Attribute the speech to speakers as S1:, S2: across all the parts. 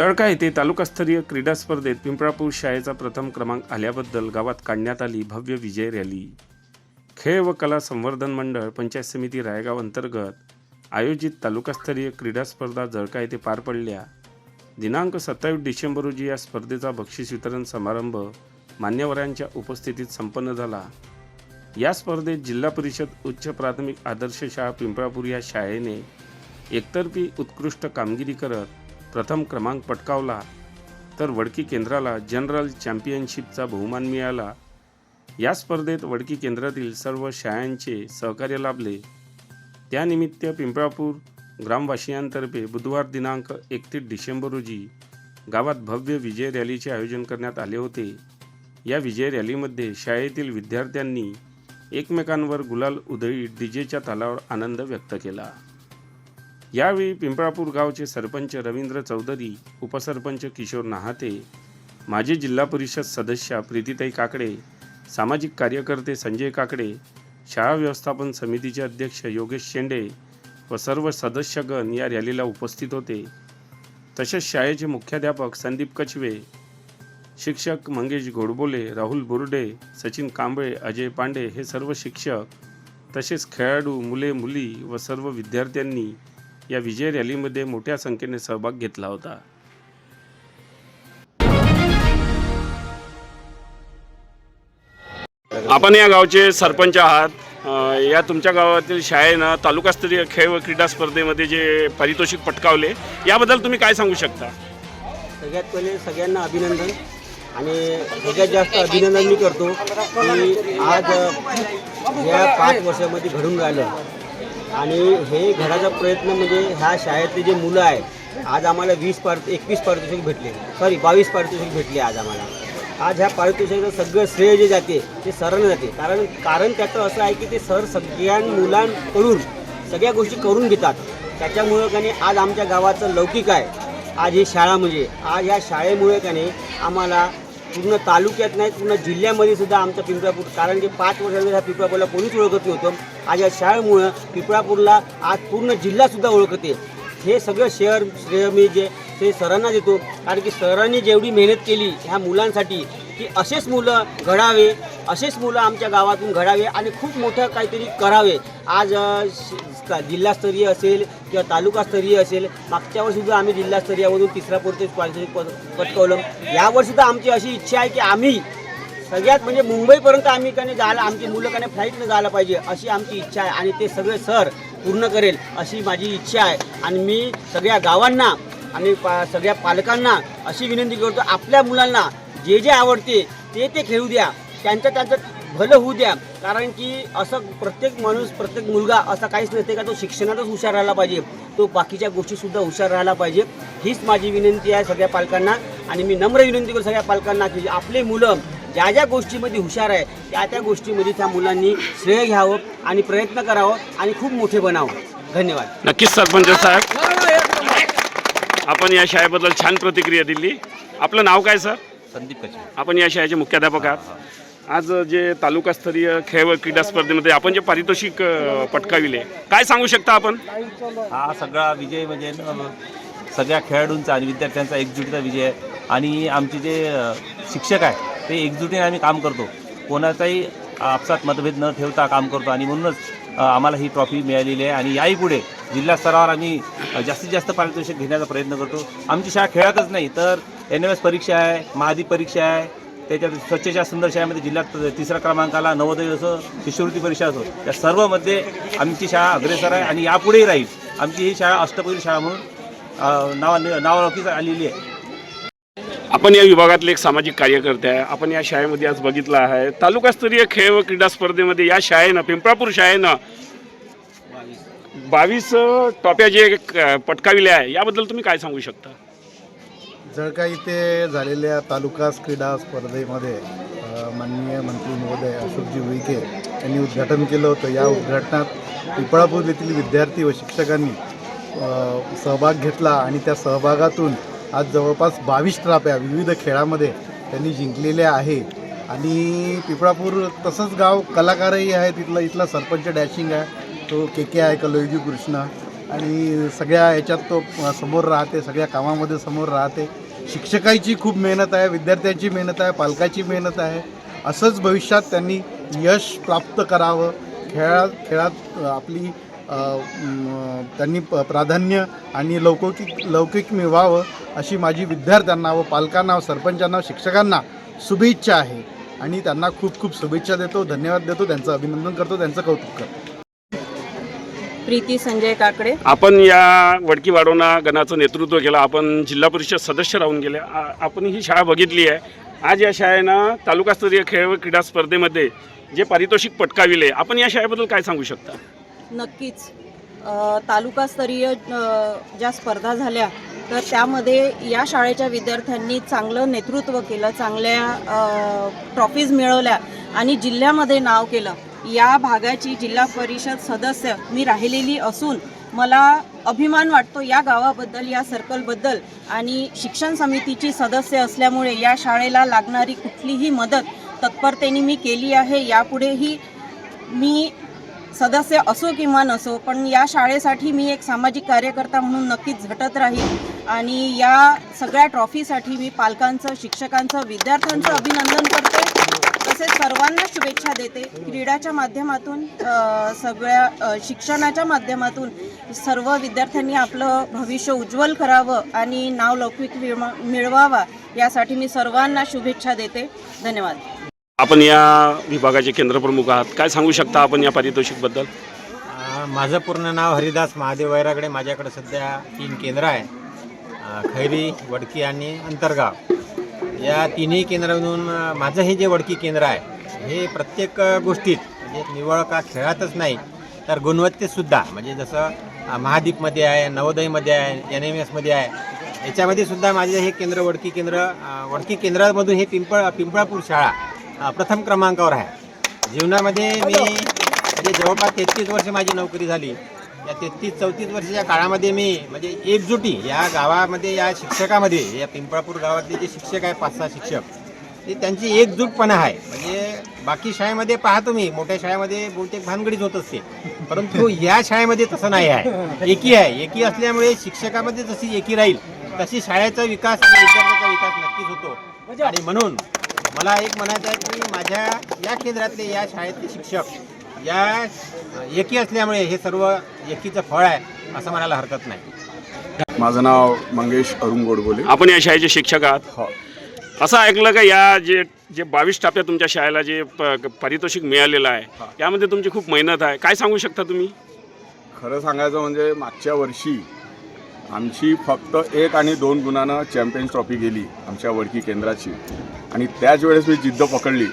S1: जळका येथे तालुकास्तरीय क्रीडा स्पर्धेत पिंपळापूर शाळेचा प्रथम क्रमांक आल्याबद्दल गावात काढण्यात आली भव्य विजय रॅली. खेळ व कला संवर्धन मंडळ पंचायत समिती रायगाव अंतर्गत आयोजित तालुकास्तरीय क्रीडा स्पर्धा जळका येथे पार पडल्या. दिनांक सत्तावीस डिसेंबर रोजी या स्पर्धेचा बक्षीस वितरण समारंभ मान्यवरांच्या उपस्थितीत संपन्न झाला. या स्पर्धेत जिल्हा परिषद उच्च प्राथमिक आदर्श शाळा पिंपळापूर या शाळेने एकतर्फी उत्कृष्ट कामगिरी करत प्रथम क्रमांक पटकावला तर वडकी केंद्राला जनरल चॅम्पियनशिपचा बहुमान मिळाला. या स्पर्धेत वडकी केंद्रातील सर्व शाळांचे सहकार्य लाभले. त्यानिमित्त पिंपळापूर ग्रामवासियांतर्फे बुधवार दिनांक एकतीस डिसेंबर रोजी गावात भव्य विजय रॅलीचे आयोजन करण्यात आले होते. या विजय रॅलीमध्ये शाळेतील विद्यार्थ्यांनी एकमेकांवर गुलाल उधळी डीजेच्या तालावर आनंद व्यक्त केला. यावेळी पिंपळापूर गावचे सरपंच रवींद्र चौधरी उपसरपंच किशोर नाहाते माजी जिल्हा परिषद सदस्या प्रीतीताई काकडे सामाजिक कार्यकर्ते संजय काकडे शाळा व्यवस्थापन समितीचे अध्यक्ष योगेश शेंडे व सर्व सदस्यगण या रॅलीला उपस्थित होते. तसेच शाळेचे मुख्याध्यापक संदीप कचवे शिक्षक मंगेश गोडबोले राहुल बुर्डे सचिन कांबळे अजय पांडे हे सर्व शिक्षक तसेच खेळाडू मुले मुली व सर्व विद्यार्थ्यांनी या विजय रॅलीमध्ये मोठ्या संख्येने सहभाग घेतला होता. आपण या गावचे सरपंच आहात. या तुमच्या गावातील शाळेनं तालुकास्तरीय खेळ व क्रीडा स्पर्धेमध्ये जे पारितोषिक पटकावले याबद्दल तुम्ही काय सांगू शकता?
S2: सगळ्यात पहिले सगळ्यांना अभिनंदन आणि सगळ्यात जास्त अभिनंदन मी करतो की आज या पाच वर्षामध्ये घडून राहिलं. आणि हे घराचा प्रयत्न म्हणजे ह्या शाळेतले जे मुलं आहे आज आम्हाला वीस पार एकवीस पारितोषिक भेटले. सॉरी बावीस पारितोषिक भेटले आज आम्हाला. आज ह्या पारितोषिकाचं सगळं श्रेय जे जाते ते सरांना जाते. कारण कारण त्याचं असं आहे की ते सर सगळ्या मुलांकडून सगळ्या गोष्टी करून घेतात. त्याच्यामुळं त्याने आज आमच्या गावाचं लौकिक आहे. आज ही शाळा म्हणजे आज या शाळेमुळे त्याने आम्हाला पूर्ण तालुक्यात नाही पूर्ण जिल्ह्यामध्ये सुद्धा आमचं पिंपळापूर कारण की पाच वर्षांमध्ये ह्या पिंपळापूरला कोणीच ओळखत नव्हतं. आज या शाळेमुळं पिंपळापूरला आज पूर्ण जिल्हासुद्धा ओळखते हे सगळं शेअर श्रेय मी जे ते सरांना देतो. कारण की सरांनी जेवढी मेहनत केली ह्या मुलांसाठी की असेच मुलं घडावे असेच मुलं आमच्या गावातून घडावे आणि खूप मोठं काहीतरी करावे. आज जिल्हास्तरीय असेल किंवा तालुकास्तरीय असेल मागच्या वर्षीसुद्धा आम्ही जिल्हास्तरीयमधून तिसरा पुरते पारितोषिक पद पटकावलं. आमची अशी इच्छा आहे की आम्ही सगळ्यात म्हणजे मुंबईपर्यंत आम्ही काही जायला आमची मुलं काही फ्लाईटनं जायला पाहिजे अशी आमची इच्छा आहे आणि ते सगळे सर पूर्ण करेल अशी माझी इच्छा आहे. आणि मी सगळ्या गावांना आणि पा सगळ्या पालकांना अशी विनंती करतो आपल्या मुलांना जे जे आवडते ते ते खेळू द्या. त्यांचं त्यांचं भलं होऊ द्या. कारण की असं प्रत्येक माणूस प्रत्येक मुलगा असा काहीच नसते का तो शिक्षणातच हुशार राहायला पाहिजे. तो बाकीच्या गोष्टीसुद्धा हुशार राहायला पाहिजे. हीच माझी विनंती आहे सगळ्या पालकांना. आणि मी नम्र विनंती करतो सगळ्या पालकांना की आपले मुलं ज्या ज्या गोष्टीमध्ये हुशार आहे त्या त्या गोष्टीमध्ये त्या मुलांनी श्रेय घ्यावं आणि प्रयत्न करावं आणि खूप मोठे बनावं. धन्यवाद.
S1: नक्कीच सरपंच साहेब. आपण या शाळेबद्दल छान प्रतिक्रिया दिली. आपलं नाव काय सर?
S3: संदीप कचे
S1: आपण या शाळेचे मुख्याध्यापक आहात. आज जे तालुकास्तरीय खेळ व क्रीडा स्पर्धेमध्ये आपण जे पारितोषिक अ, पटकाविले काय सांगू शकता आपण?
S3: हा सगळा विजय म्हणजे न- सगळ्या खेळाडूंचा आणि विद्यार्थ्यांचा एकजुटीचा विजय आहे. आणि आमचे जे अ, शिक्षक आहे ते एकजुटीने आम्ही काम करतो. कोणाचाही आपसात मतभेद न ठेवता काम करतो. आणि म्हणूनच अ, आम्हाला ही ट्रॉफी मिळालेली आहे. आणि याही पुढे जिल्हा स्तरावर आम्ही अ, जास्तीत जास्त पारितोषिक घेण्याचा प्रयत्न करतो. आमची शाळा खेळातच नाही तर एन एम एस परीक्षा आहे महादीप परीक्षा आहे त्याच्यात स्वच्छच्या सुंदर शाळेमध्ये जिल्ह्यात तिसऱ्या क्रमांकाला नवोदय असो शिष्यवृत्ती परीक्षा असो. त्या सर्वमध्ये आमची शाळा अग्रेसर आहे आणि यापुढेही राहील. आमची ही शाळा अष्टपैलू शाळा म्हणून नाव नावा आलेली आहे.
S1: आपण या विभागातले एक सामाजिक कार्यकर्ते आहे. आपण या शाळेमध्ये आज बघितलं आहे. तालुकास्तरीय खेळ व क्रीडा स्पर्धेमध्ये या शाळेनं पिंपळापूर शाळेनं बावीस टॉप्या जे पटकाविल्या आहे याबद्दल तुम्ही काय सांगू शकता?
S4: जळका इथे झालेल्या तालुका क्रीडा स्पर्धेमध्ये माननीय मंत्री महोदय अशोकजी उईके यांनी उद्घाटन केलं होतं. या उद्घाटनात पिपळापूर येथील विद्यार्थी व शिक्षकांनी सहभाग घेतला आणि त्या सहभागातून आज जवळपास बावीस ट्राप्या विविध खेळामध्ये त्यांनी जिंकलेल्या आहे आणि पिपळापूर तसंच गाव कलाकारही आहे. तिथला इथला सरपंच डॅशिंग आहे. तो के के आहे कलोयजी कृष्णा आणि सगळ्या याच्यात तो समोर राहते सगळ्या कामामध्ये समोर राहते. शिक्षकाची खूप मेहनत आहे विद्यार्थ्यांची मेहनत आहे पालकाची मेहनत आहे. असंच भविष्यात त्यांनी यश प्राप्त करावं. खेळात खेळात आपली त्यांनी प प्राधान्य आणि लौकिक लौकिक मिळवावं अशी माझी विद्यार्थ्यांना व पालकांना व सरपंचांना शिक्षकांना शुभेच्छा आहे. आणि त्यांना खूप खूप शुभेच्छा देतो धन्यवाद देतो त्यांचं अभिनंदन करतो त्यांचं कौतुक करतो.
S5: प्रीती संजय काकडे.
S1: आपण या वडकी वाढवणा गणाचं नेतृत्व केलं. आपण जिल्हा परिषद सदस्य राहून गेले. आ- आपण ही शाळा बघितली आहे. आज या शाळेनं तालुकास्तरीय खेळ व क्रीडा स्पर्धेमध्ये जे पारितोषिक पटकाविले आपण या शाळेबद्दल काय सांगू शकता?
S5: नक्कीच. अ, तालुकास्तरीय अ, ज्या स्पर्धा झाल्या तर त्यामध्ये या शाळेच्या विद्यार्थ्यांनी चांगलं नेतृत्व केलं चांगल्या ट्रॉफीज मिळवल्या आणि जिल्ह्यामध्ये नाव केलं. या भागाची जिल्हा परिषद सदस्य मी राहिलेली असून मला अभिमान वाटतो या गावाबद्दल या सर्कलबद्दल. आणि शिक्षण समितीची सदस्य असल्यामुळे या शाळेला लागणारी कुठलीही मदत तत्परतेने मी केली आहे. यापुढेही मी सदस्य असो किंवा नसो पण या शाळेसाठी मी एक सामाजिक कार्यकर्ता म्हणून नक्कीच झटत राहील आणि या सगळ्या ट्रॉफीसाठी मी पालकांचं शिक्षकांचं विद्यार्थ्यांचं अभिनंदन करते. तसेच सर्वांना शुभेच्छा देते. क्रीडाच्या माध्यमातून सगळ्या शिक्षणाच्या माध्यमातून सर्व विद्यार्थ्यांनी आपलं भविष्य उज्ज्वल करावं आणि नाव लौकिक मिळवा- मिळवावा यासाठी मी सर्वांना शुभेच्छा देते. धन्यवाद.
S1: आपण या विभागाचे केंद्रप्रमुख आहात. काय सांगू शकता आपण या पारितोषिकबद्दल?
S6: माझं पूर्ण नाव हरिदास महादेव वैरागडे. माझ्याकडे सध्या तीन केंद्र आहे खैरी वडकी आणि अंतरगाव. या तिन्ही केंद्रांमधून माझं हे जे वडकी केंद्र आहे हे प्रत्येक गोष्टीत म्हणजे निवळ का खेळातच नाही तर गुणवत्तेतसुद्धा म्हणजे जसं महादीपमध्ये आहे नवोदयमध्ये आहे एन एम एसमध्ये आहे याच्यामध्ये सुद्धा माझे हे केंद्र वडकी केंद्र वडकी केंद्रामधून हे पिंपळ पिंपळापूर शाळा प्रथम क्रमांकावर आहे. जीवनामध्ये मी म्हणजे जवळपास तेहतीस वर्ष माझी नोकरी झाली. या तेहतीस चौतीस वर्षाच्या काळामध्ये मी म्हणजे एकजुटी या गावामध्ये या शिक्षकामध्ये या पिंपळापूर गावातले जे शिक्षक आहे पाच सहा शिक्षक ते त्यांची एकजूटपणा आहे. म्हणजे बाकी शाळेमध्ये पाहतो मी मोठ्या शाळेमध्ये बहुतेक भानगडीच होत असते. परंतु या शाळेमध्ये तसं नाही आहे. एकी आहे. एकी असल्यामुळे शिक्षकामध्ये जशी एकी राहील तशी शाळेचा विकास आणि विद्यार्थ्याचा विकास नक्कीच होतो. आणि म्हणून मला एक म्हणायचं आहे की माझ्या या केंद्रातले या शाळेतले शिक्षक या एकी असल्यामुळे हे सर्व एकीचं फळ आहे असं म्हणायला हरकत नाही.
S7: माझं नाव मंगेश अरुण गोडबोले.
S1: आपण या शाळेचे शिक्षक आहात.
S7: हो.
S1: असं ऐकलं का या जे जे बावीस टप्प्यात तुमच्या शाळेला जे प- पारितोषिक मिळालेलं आहे यामध्ये तुमची खूप मेहनत आहे. काय सांगू शकता तुम्ही?
S7: खरं सांगायचं म्हणजे मागच्या वर्षी आमची फक्त एक आणि दोन गुणानं चॅम्पियन्स ट्रॉफी गेली आमच्या वडकी केंद्राची. आणि त्याच वेळेस मी जिद्द पकडली.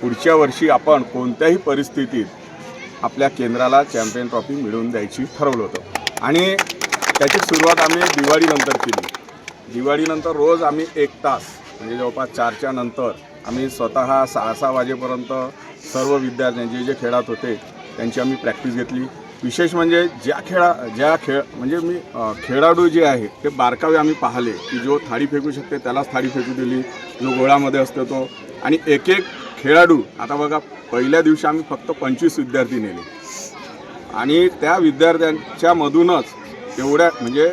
S7: पुढच्या वर्षी आपण कोणत्याही परिस्थितीत आपल्या केंद्राला चॅम्पियन ट्रॉफी मिळवून द्यायची ठरवलं होतं. आणि त्याची सुरुवात आम्ही दिवाळीनंतर केली. दिवाळीनंतर रोज आम्ही एक तास म्हणजे जवळपास चारच्या नंतर आम्ही स्वतः सहा सहा वाजेपर्यंत सर्व विद्यार्थी जे जे खेळात होते त्यांची आम्ही प्रॅक्टिस घेतली. विशेष म्हणजे ज्या खेळा ज्या खेळ म्हणजे मी खेळाडू जे आहे ते बारकावे आम्ही पाहिले की जो थाळी फेकू शकते त्यालाच थाळी फेकू दिली. जो गोळामध्ये असतो तो. आणि एक एक खेळाडू आता बघा पहिल्या दिवशी आम्ही फक्त पंचवीस विद्यार्थी नेले. आणि त्या विद्यार्थ्यांच्या मधूनच एवढ्या म्हणजे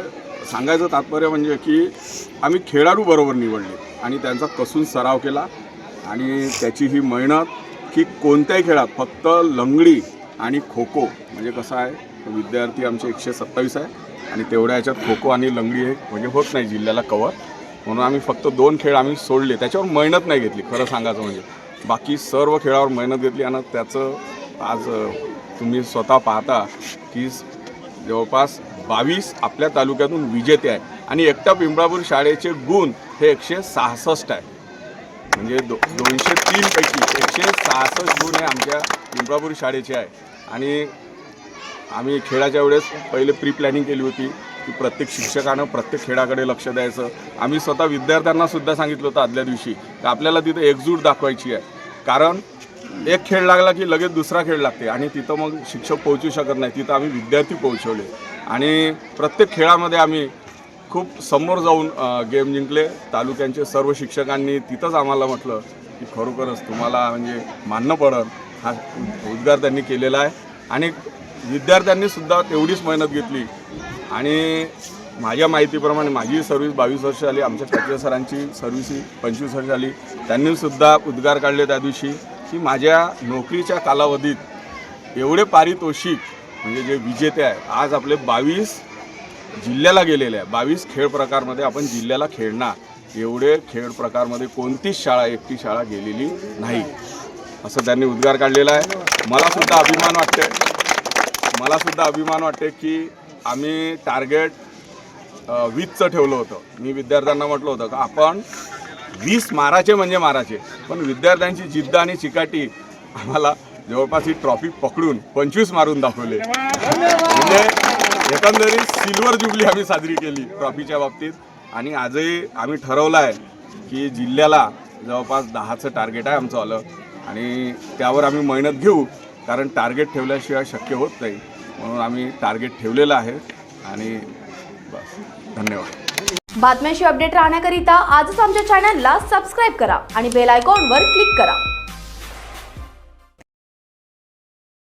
S7: सांगायचं तात्पर्य म्हणजे की आम्ही खेळाडू बरोबर निवडले आणि त्यांचा कसून सराव केला. आणि त्याची ही मेहनत की कोणत्याही खेळात फक्त लंगडी आणि खो खो म्हणजे कसं आहे विद्यार्थी आमचे एकशे सत्तावीस आहे आणि तेवढ्या ह्याच्यात खो खो आणि लंगडी हे म्हणजे होत नाही जिल्ह्याला कवर म्हणून आम्ही फक्त दोन खेळ आम्ही सोडले. त्याच्यावर मेहनत नाही घेतली खरं सांगायचं म्हणजे. बाकी सर्व खेळावर मेहनत घेतली आणि त्याचं आज तुम्ही स्वतः पाहता की जवळपास बावीस आपल्या तालुक्यातून विजेते आहे आणि एकटा पिंपळापूर शाळेचे गुण हे एकशे सहासष्ट आहे. म्हणजे दो दोनशे तीनपैकी एकशे सहासष्ट गुण हे आमच्या पिंपळापूर शाळेचे आहे. आणि आम्ही खेळाच्या वेळेस पहिले प्री प्लॅनिंग केली होती. की प्रत्येक शिक्षकानं प्रत्येक खेळाकडे लक्ष द्यायचं. आम्ही स्वतः विद्यार्थ्यांना सुद्धा सांगितलं होतं आदल्या दिवशी की आपल्याला तिथं एकजूट दाखवायची आहे. कारण एक खेळ लागला की लगेच दुसरा खेळ लागते आणि तिथं मग शिक्षक पोहोचू शकत नाही. तिथं आम्ही विद्यार्थी पोहोचवले. आणि प्रत्येक खेळामध्ये आम्ही खूप समोर जाऊन गेम जिंकले. तालुक्यांचे सर्व शिक्षकांनी तिथंच आम्हाला म्हटलं की खरोखरच तुम्हाला म्हणजे मानणं पडत हा उद्गार त्यांनी केलेला आहे. आणि विद्यार्थ्यांनी सुद्धा तेवढीच मेहनत घेतली. आणि माझ्या माहितीप्रमाणे माझी सर्व्हिस बावीस वर्ष आली आमच्या कचरे सरांची सर्व्हिस ही पंचवीस वर्ष आली त्यांनीसुद्धा उद्गार काढले त्या दिवशी की माझ्या नोकरीच्या कालावधीत एवढे पारितोषिक म्हणजे जे विजेते आहे आज आपले बावीस जिल्ह्याला गेलेले आहे बावीस खेळ प्रकारमध्ये आपण जिल्ह्याला खेळणार. एवढे खेळ प्रकारमध्ये कोणतीच शाळा एकटी शाळा गेलेली नाही. असं त्यांनी उद्गार काढलेला आहे. मलासुद्धा अभिमान वाटते मलासुद्धा अभिमान वाटते की आम्ही टार्गेट वीसचं ठेवलं होतं. मी विद्यार्थ्यांना म्हटलं होतं का आपण वीस माराचे म्हणजे माराचे पण विद्यार्थ्यांची जिद्द आणि चिकाटी आम्हाला जवळपास ही ट्रॉफी पकडून पंचवीस मारून दाखवले. म्हणजे एकंदरीत सिल्वर जुबली आम्ही साजरी केली ट्रॉफीच्या बाबतीत. आणि आजही आम्ही ठरवलं आहे की जिल्ह्याला जवळपास दहाचं टार्गेट आहे आमचं आलं आणि त्यावर आम्ही मेहनत घेऊ कारण टार्गेट ठेवल्याशिवाय शक्य होत नाही. म्हणून आम्ही टार्गेट ठेवलेलं आहे आणि बस धन्यवाद.
S8: बातम्यांशी अपडेट राहण्याकरिता आजच आमच्या चॅनलला सबस्क्राईब करा आणि बेल आयकॉनवर क्लिक करा.